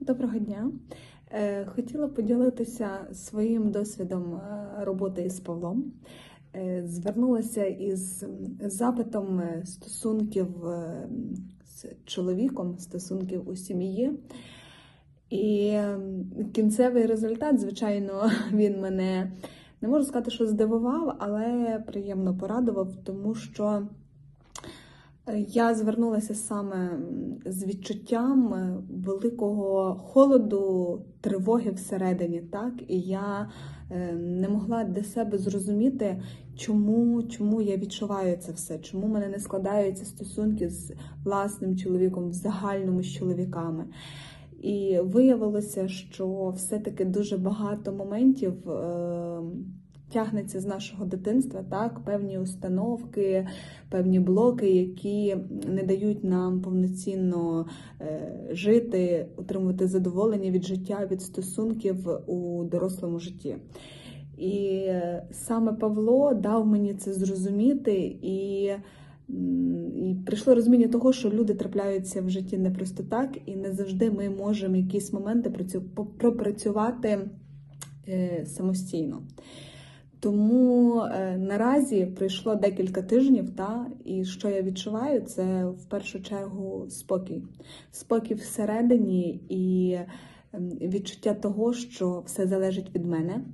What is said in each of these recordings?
Доброго дня. Е, Хотіла поділитися своїм досвідом е, роботи із Павлом. Е, Звернулася із запитом стосунків з чоловіком, стосунків у сім'ї. І кінцевий результат, звичайно, він мене не можу сказати, що здивував, але приємно порадував, тому що я звернулася саме з відчуттям е, великого холоду, тривоги всередині, так і я е, не могла для себе зрозуміти, чому, чому я відчуваю це все, чому в мене не складаються стосунки з власним чоловіком в загальному з чоловіками. І виявилося, що все-таки дуже багато моментів. е, Тягнеться з нашого дитинства, так, певні установки, певні блоки, які не дають нам повноцінно е, жити, отримувати задоволення від життя, від стосунків у дорослому житті. І е, саме Павло дав мені це зрозуміти, і, і прийшло розуміння того, що люди трапляються в житті не просто так, і не завжди ми можемо якісь моменти працю- пропрацювати е, самостійно. Тому е, наразі пройшло декілька тижнів, та і що я відчуваю, це в першу чергу спокій. Спокій всередині і ем, відчуття того, що все залежить від мене,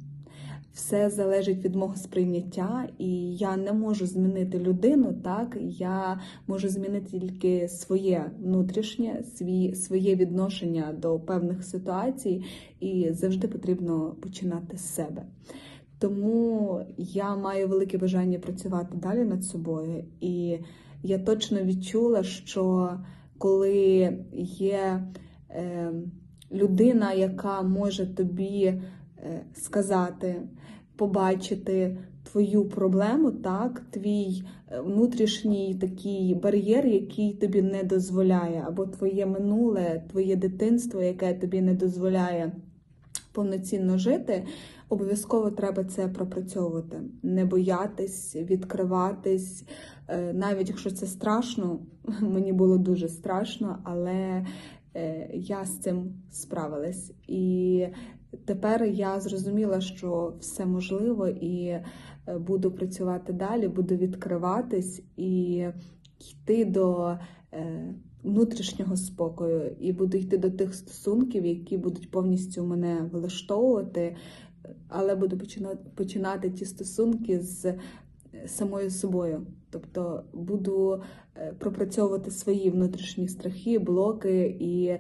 все залежить від мого сприйняття, і я не можу змінити людину, так я можу змінити тільки своє внутрішнє, свій, своє відношення до певних ситуацій, і завжди потрібно починати з себе. Тому я маю велике бажання працювати далі над собою, і я точно відчула, що коли є е, людина, яка може тобі е, сказати, побачити твою проблему, так, твій е, внутрішній такий бар'єр, який тобі не дозволяє, або твоє минуле, твоє дитинство, яке тобі не дозволяє повноцінно жити, обов'язково треба це пропрацьовувати, не боятись, відкриватись, Е, навіть якщо це страшно, мені було дуже страшно, але е, я з цим справилась. І тепер я зрозуміла, що все можливо, і е, буду працювати далі, буду відкриватись і йти до. Е, Внутрішнього спокою і буду йти до тих стосунків, які будуть повністю мене влаштовувати, але буду починати, починати ті стосунки з самою собою. Тобто буду е, пропрацьовувати свої внутрішні страхи, блоки, і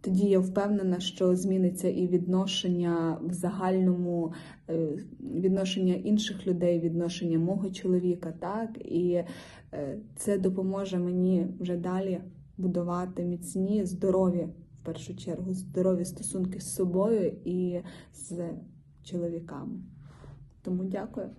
тоді я впевнена, що зміниться і відношення в загальному, е, відношення інших людей, відношення мого чоловіка, так і е, це допоможе мені вже далі будувати міцні, здорові, в першу чергу, здорові стосунки з собою і з чоловіками. Тому дякую.